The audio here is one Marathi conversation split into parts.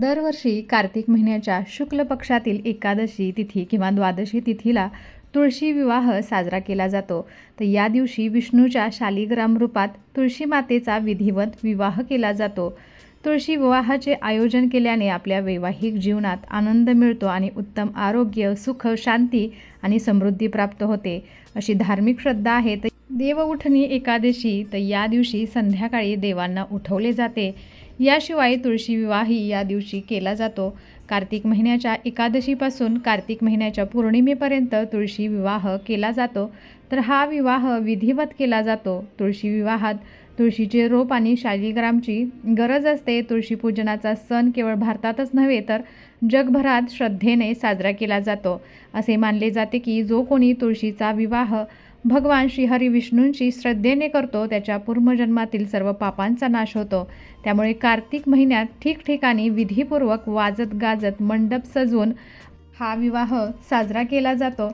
दरवर्षी कार्तिक महिन्याच्या शुक्ल पक्षातील एकादशी तिथी किंवा द्वादशी तिथीला तुळशी विवाह साजरा केला जातो. तर या दिवशी विष्णूच्या शालिग्राम रूपात तुळशी मातेचा विधिवत विवाह केला जातो. तुळशी विवाहाचे आयोजन केल्याने आपल्या वैवाहिक जीवनात आनंद मिळतो आणि उत्तम आरोग्य सुख शांती आणि समृद्धी प्राप्त होते. अशी धार्मिक श्रद्धा आहे. तर देव उठणी एकादशी तर या दिवशी संध्याकाळी देवांना उठवले जाते. याशिवाय तुळशी विवाही या दिवशी केला जातो. कार्तिक महिन्याच्या एकादशीपासून कार्तिक महिन्याच्या पौर्णिमेपर्यंत तुळशी विवाह केला जातो. तर हा विवाह विधिवत केला जातो. तुळशी विवाहात तुळशीचे रोप आणि शालिग्रामची गरज असते. तुळशी पूजनाचा सण केवळ भारतातच नव्हे तर जगभरात श्रद्धेने साजरा केला जातो. असे मानले जाते की जो कोणी तुळशीचा विवाह भगवान श्रीहरी विष्णूंशी श्रद्धेने करतो त्याच्या पूर्वजन्मातील सर्व पापांचा नाश होतो. त्यामुळे कार्तिक महिन्यात ठिकठिकाणी विधीपूर्वक वाजत गाजत मंडप सजवून हा विवाह साजरा केला जातो.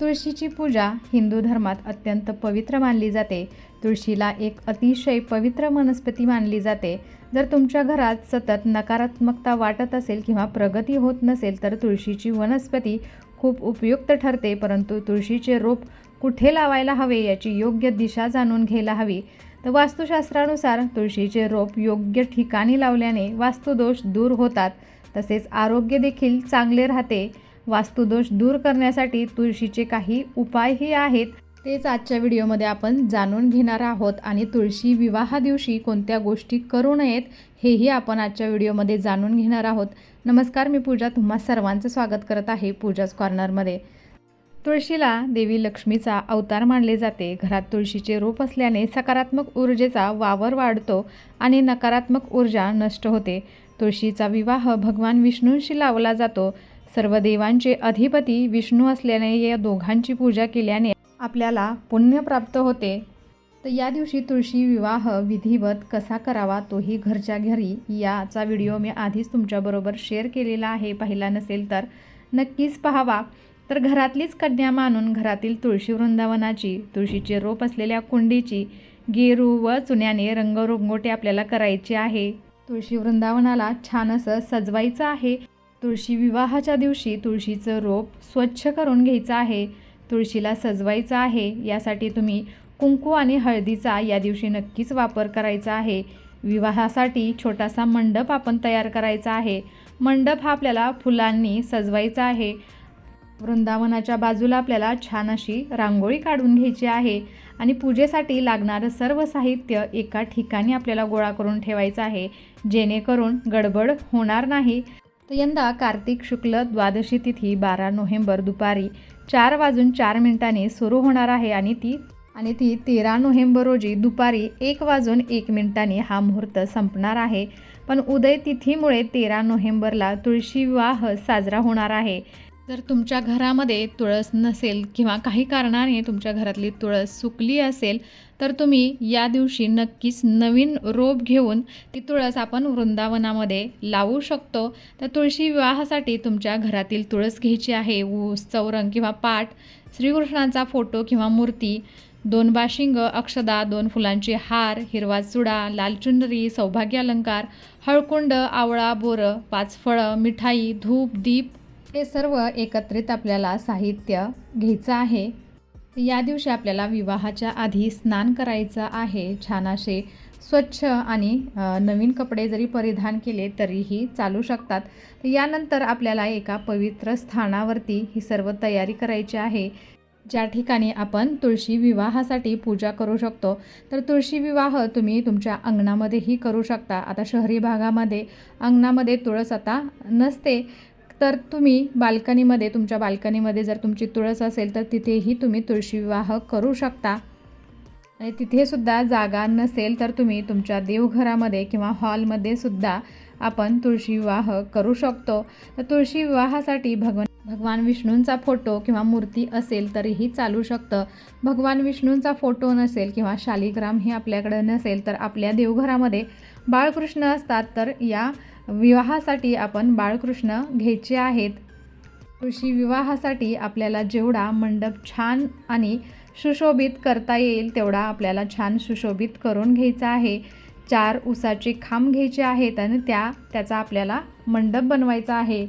तुळशीची पूजा हिंदू धर्मात अत्यंत पवित्र मानली जाते. तुळशीला एक अतिशय पवित्र वनस्पती मानली जाते. जर तुमच्या घरात सतत नकारात्मकता वाटत असेल किंवा प्रगती होत नसेल तर तुळशीची वनस्पती खूप उपयुक्त ठरते परंतु तुळशीचे रोप कुठे लावायला हवे याची योग्य दिशा जाणून घ्यायला हवी. तर वास्तुशास्त्रानुसार तुळशीचे रोप योग्य ठिकाणी लावल्याने वास्तुदोष दूर होतात. तसेच आरोग्य देखील चांगले राहते. वास्तुदोष दूर करण्यासाठी तुळशीचे काही उपायही आहेत. तेच आजच्या व्हिडिओमध्ये आपण जाणून घेणार आहोत. आणि तुळशी विवाहा दिवशी कोणत्या गोष्टी करू नयेत हेही आपण आजच्या व्हिडिओमध्ये जाणून घेणार आहोत. नमस्कार मी पूजा. तुम्हा सर्वांचं स्वागत करत आहे पूजाच कॉर्नरमध्ये तुळशीला देवी लक्ष्मीचा अवतार मानले जाते. घरात तुळशीचे रोप असल्याने सकारात्मक ऊर्जेचा वावर वाढतो आणि नकारात्मक ऊर्जा नष्ट होते. तुळशीचा विवाह भगवान विष्णूंशी लावला जातो. सर्व देवांचे अधिपती विष्णू असल्याने या दोघांची पूजा केल्याने आपल्याला पुण्य प्राप्त होते. तर या दिवशी तुळशी विवाह विधिवत कसा करावा तोही घरच्या घरी याचा व्हिडिओ मी आधीच तुमच्याबरोबर शेअर केलेला आहे. पाहिला नसेल तर नक्कीच पाहावा. तर घरातलीच कन्या मानून घरातील तुळशी वृंदावनाची तुळशीचे रोप असलेल्या कुंडीची गेरू व चुन्याने रंगरंगोटी आपल्याला करायची आहे. तुळशी वृंदावनाला छान असं सजवायचं आहे. तुळशी विवाहाच्या दिवशी तुळशीचं रोप स्वच्छ करून घ्यायचं आहे. तुळशीला सजवायचं आहे. यासाठी तुम्ही कुंकू आणि हळदीचा या दिवशी नक्कीच वापर करायचा आहे. विवाहासाठी छोटासा मंडप आपण तयार करायचा आहे. मंडप हा आपल्याला फुलांनी सजवायचा आहे. वृंदावनाच्या बाजूला आपल्याला छान अशी रांगोळी काढून घ्यायची आहे आणि पूजेसाठी लागणारं सर्व साहित्य एका ठिकाणी आपल्याला गोळा करून ठेवायचं आहे जेणेकरून गडबड होणार नाही. तर यंदा कार्तिक शुक्ल द्वादशी तिथी बारा नोव्हेंबर दुपारी चार वाजून चार मिनिटांनी सुरू होणार आहे आणि ती आणि ती तेरा नोव्हेंबर रोजी दुपारी एक वाजून एक मिनिटांनी हा मुहूर्त संपणार आहे. पण उदय तिथीमुळे तेरा नोव्हेंबरला तुळशी विवाह साजरा होणार आहे. जर तुमच्या घरामध्ये तुळस नसेल किंवा काही कारणाने तुमच्या घरातली तुळस सुकली असेल तर तुम्ही या दिवशी नक्कीच नवीन रोप घेऊन ती तुळस आपण वृंदावनामध्ये लावू शकतो. तर तुळशी विवाहासाठी तुमच्या घरातील तुळस घ्यायची आहे ऊस चौरंग किंवा पाट श्रीकृष्णांचा फोटो किंवा मूर्ती दोन बाशिंग अक्षदा दोन फुलांचे हार हिरवा चुडा लाल चुनरी सौभाग्य अलंकार हळकुंड आवळा बोरं पाच फळं मिठाई धूप दीप हे सर्व एकत्रित आपल्याला साहित्य घ्यायचं आहे. या दिवशी आपल्याला विवाहाच्या आधी स्नान करायचं आहे. छान असे स्वच्छ आणि नवीन कपडे जरी परिधान केले तरीही चालू शकतात. यानंतर आपल्याला एका पवित्र स्थानावरती ही सर्व तयारी करायची आहे. ज्या ठिकाणी आपण तुळशी विवाहासाठी पूजा करू शकतो तर तुळशी विवाह तुम्ही तुमच्या अंगणामध्येही करू शकता. आता शहरी भागामध्ये अंगणामध्ये तुळस आता नसते. तर तुम्ही बाल्कनीमध्ये तुमच्या बाल्कनीमध्ये जर तुमची तुळस असेल तर तिथेही तुम्ही तुळशी विवाह करू शकता. आणि तिथेसुद्धा जागा नसेल तर तुम्ही तुमच्या देवघरामध्ये किंवा हॉलमध्ये सुद्धा आपण तुळशी विवाह करू शकतो. तर तुळशी विवाहासाठी भगवान भगवान विष्णूंचा फोटो किंवा मूर्ती असेल तरीही चालू शकतं. भगवान विष्णूंचा फोटो नसेल किंवा शालिग्राम हे आपल्याकडे नसेल तर आपल्या देवघरामध्ये बाळकृष्ण असतात तर या विवाहासाठी आपण बाळकृष्ण घ्यायचे आहेत. तुळशी विवाहासाठी आपल्याला जेवढा मंडप छान आणि सुशोभित करता येईल तेवढा आपल्याला छान सुशोभित करून घ्यायचा आहे. चार उसाचे खांब घ्यायचे आहेत आणि त्या त्याचा आपल्याला मंडप बनवायचा आहे.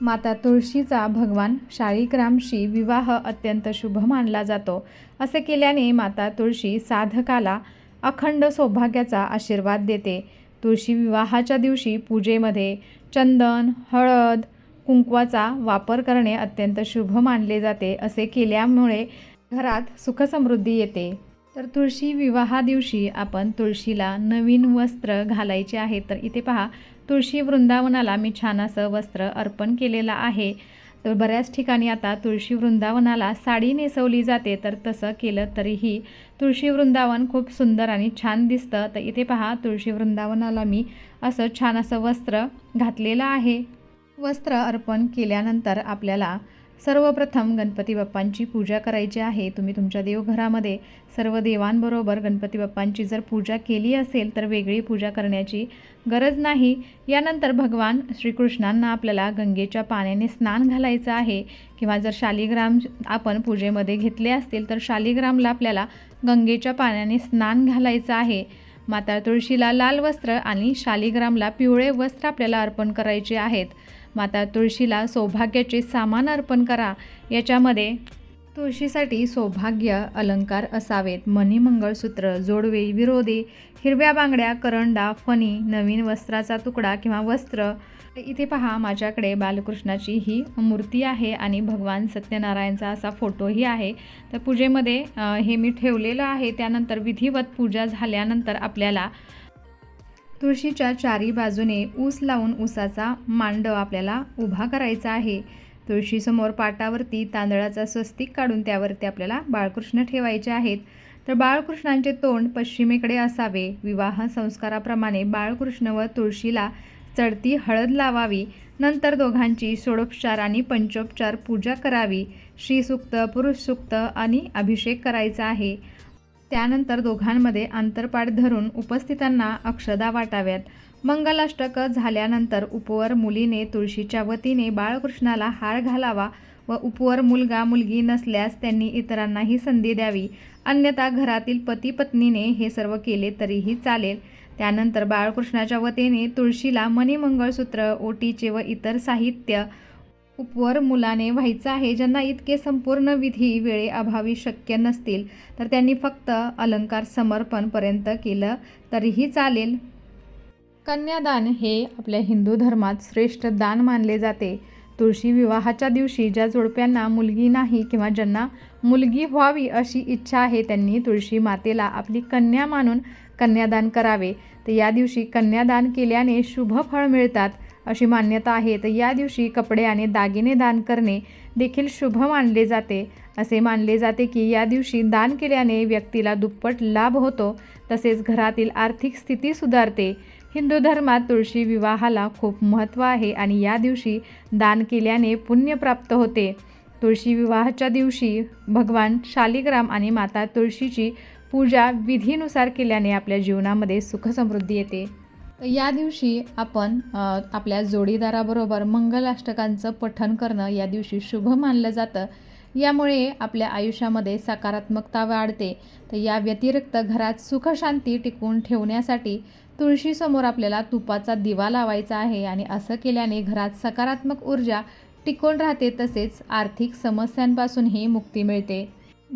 माता तुळशीचा भगवान शाळीग्रामशी विवाह अत्यंत शुभ मानला जातो. असे केल्याने माता तुळशी साधकाला अखंड सौभाग्याचा आशीर्वाद देते. तुळशी विवाहाच्या दिवशी पूजेमध्ये चंदन हळद कुंकवाचा वापर करणे अत्यंत शुभ मानले जाते असे केल्यामुळे घरात सुखसमृद्धी येते. तर तुळशी विवाहा दिवशी आपण तुळशीला नवीन वस्त्र घालायचे आहे. तर इथे पहा तुळशी वृंदावनाला मी छान असं वस्त्र अर्पण केलेलं आहे. तर बऱ्याच ठिकाणी आता तुळशी वृंदावनाला साडी नेसवली जाते. तर तसं केलं तरीही तुळशी वृंदावन खूप सुंदर आणि छान दिसतं. तर इथे पहा तुळशी वृंदावनाला मी असं छान असं वस्त्र घातलेलं आहे. वस्त्र अर्पण केल्यानंतर आपल्याला सर्वप्रथम गणपती बाप्पांची पूजा करायची आहे. तुम्ही तुमच्या देवघरामध्ये सर्व देवांबरोबर गणपती बाप्पांची जर पूजा केली असेल तर वेगळी पूजा करण्याची गरज नाही. यानंतर भगवान श्रीकृष्णांना आपल्याला गंगेच्या पाण्याने स्नान घालायचं आहे. किंवा जर शालिग्राम आपण पूजेमध्ये घेतले असतील तर शालिग्रामला आपल्याला गंगेच्या पाण्याने स्नान घालायचं आहे. माता तुळशीला लाल वस्त्र आणि शालिग्रामला पिवळे वस्त्र आपल्याला अर्पण करायचे आहेत. माता तुळशीला सौभाग्याचे सामान अर्पण करा. याच्यामध्ये तुळशीसाठी सौभाग्य अलंकार असावेत. मणी मंगळसूत्र जोडवे विरोधे हिरव्या बांगड्या करंडा फणी नवीन वस्त्राचा तुकडा किंवा वस्त्र. इथे पहा माझ्याकडे बालकृष्णाची ही मूर्ती आहे आणि भगवान सत्यनारायणचा असा फोटोही आहे. तर पूजेमध्ये हे मी ठेवलेलं आहे. त्यानंतर विधिवत पूजा झाल्यानंतर आपल्याला तुळशीच्या चारी बाजूने ऊस लावून ऊसाचा मांडव आपल्याला उभा करायचा आहे. तुळशीसमोर पाटावरती तांदळाचा स्वस्तिक काढून त्यावरती आपल्याला बाळकृष्ण ठेवायचे आहेत. तर बाळकृष्णांचे तोंड पश्चिमेकडे असावे. विवाह संस्काराप्रमाणे बाळकृष्ण व तुळशीला चढती हळद लावावी. नंतर दोघांची षोडोपचार आणि पंचोपचार पूजा करावी. श्रीसुक्त पुरुषसूक्त आणि अभिषेक करायचा आहे. त्यानंतर दोघांमध्ये अंतरपाठ धरून उपस्थितांना अक्षदा वाटाव्यात. मंगलाष्टक झाल्यानंतर उपवर मुलीने तुळशीच्या वतीने बाळकृष्णाला हार घालावा व उपवर मुलगा मुलगी नसल्यास त्यांनी इतरांनाही संधी द्यावी. अन्यथा घरातील पती पत्नीने हे सर्व केले तरीही चालेल. त्यानंतर बाळकृष्णाच्या वतीने तुळशीला मणिमंगळसूत्र ओटीचे व इतर साहित्य उपवर मुलाने व्हायचं आहे. ज्यांना इतके संपूर्ण विधी वेळेअभावी शक्य नसतील तर त्यांनी फक्त अलंकार समर्पणपर्यंत केलं तरीही चालेल. कन्यादान हे आपल्या हिंदू धर्मात श्रेष्ठ दान मानले जाते. तुळशी विवाहाच्या दिवशी ज्या जोडप्यांना मुलगी नाही किंवा ज्यांना मुलगी व्हावी अशी इच्छा आहे त्यांनी तुळशी मातेला आपली कन्या मानून कन्यादान करावे. तर या दिवशी कन्यादान केल्याने शुभ फळ मिळतात. अशी मान्यता आहे. तर या दिवशी कपडे आणि दागिने दान करणे देखील शुभ मानले जाते. असे मानले जाते की या दिवशी दान केल्याने व्यक्तीला दुप्पट लाभ होतो. तसेच घरातील आर्थिक स्थिती सुधारते. हिंदू धर्मात तुळशी विवाहाला खूप महत्त्व आहे आणि या दिवशी दान केल्याने पुण्य प्राप्त होते. तुळशी विवाहाच्या दिवशी भगवान शालिग्राम आणि माता तुळशीची पूजा विधीनुसार केल्याने आपल्या जीवनामध्ये सुखसमृद्धी येते. तर या दिवशी आपण आपल्या जोडीदाराबरोबर मंगलाष्टकांचं पठण करणं या दिवशी शुभ मानलं जातं. यामुळे आपल्या आयुष्यामध्ये सकारात्मकता वाढते. तर या व्यतिरिक्त घरात सुखशांती टिकवून ठेवण्यासाठी तुळशीसमोर आपल्याला तुपाचा दिवा लावायचा आहे आणि असं केल्याने घरात सकारात्मक ऊर्जा टिकून राहते तसेच आर्थिक समस्यांपासूनही मुक्ती मिळते.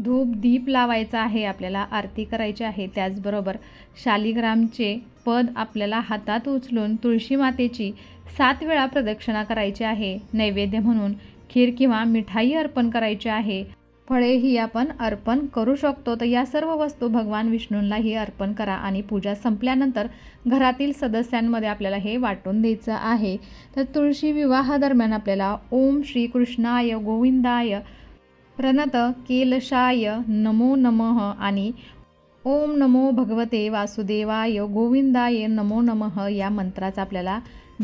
धूप दीप लावायचा आहे आपल्याला आरती करायची आहे. त्याचबरोबर शालिग्रामचे पद आपल्याला हातात उचलून तुळशी मातेची सात वेळा प्रदक्षिणा करायची आहे. नैवेद्य म्हणून खीर किंवा मिठाई अर्पण करायची आहे. फळेही आपण अर्पण करू शकतो. तर या सर्व वस्तू भगवान विष्णूंलाही अर्पण करा आणि पूजा संपल्यानंतर घरातील सदस्यांमध्ये आपल्याला हे वाटून द्यायचं आहे. तर तुळशी विवाहादरम्यान आपल्याला ओम श्री कृष्णाय गोविंदाय प्रणत केलशाय नमो नमः आणि ओम नमो भगवते वासुदेवाय गोविंदाय नमो नमः या मंत्राचा आपल्याला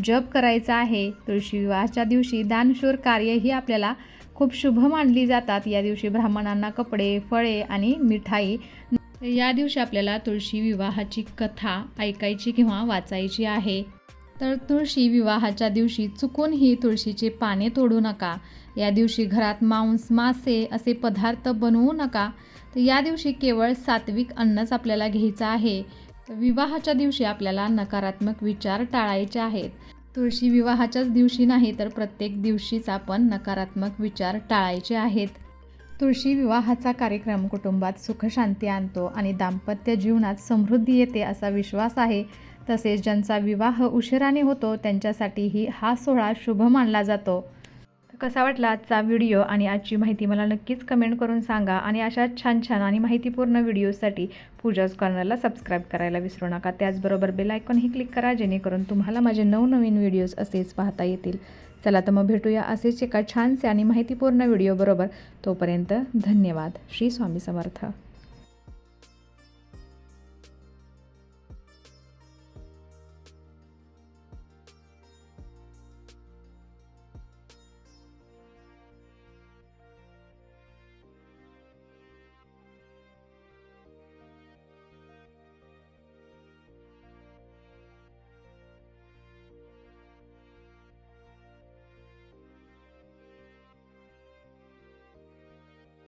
जप करायचा आहे. तुळशी विवाहाच्या दिवशी दानशूर कार्यही आपल्याला खूप शुभ मानली जातात. या दिवशी ब्राह्मणांना कपडे फळे आणि मिठाई या दिवशी आपल्याला तुळशी विवाहाची कथा ऐकायची किंवा वाचायची आहे. तर तुळशी विवाहाच्या दिवशी चुकूनही तुळशीचे पाने तोडू नका. या दिवशी घरात मांस मासे असे पदार्थ बनवू नका. तर या दिवशी केवळ सात्विक अन्नच आपल्याला घ्यायचं आहे. तर विवाहाच्या दिवशी आपल्याला नकारात्मक विचार टाळायचे आहेत. तुळशी विवाहाच्याच दिवशी नाही तर प्रत्येक दिवशीच आपण नकारात्मक विचार टाळायचे आहेत. तुळशी विवाहाचा कार्यक्रम कुटुंबात सुखशांती आणतो आणि दाम्पत्य जीवनात समृद्धी येते असा विश्वास आहे. तसेच ज्यांचा विवाह उशिराने होतो त्यांच्यासाठीही हा सोहळा शुभ मानला जातो. कसा वाटला आजचा व्हिडिओ आणि आजची माहिती मला नक्कीच कमेंट करून सांगा आणि अशा छान छान आणि माहितीपूर्ण व्हिडिओसाठी पूजाज कॉर्नरला सबस्क्राईब करायला विसरू नका. त्याचबरोबर बेल आयकॉनही क्लिक करा जेणेकरून तुम्हाला माझे नवनवीन व्हिडिओज असेच पाहता येतील. चला तर मग भेटूया असेच एका छानसे आणि माहितीपूर्ण व्हिडिओबरोबर तोपर्यंत धन्यवाद. श्री स्वामी समर्थ.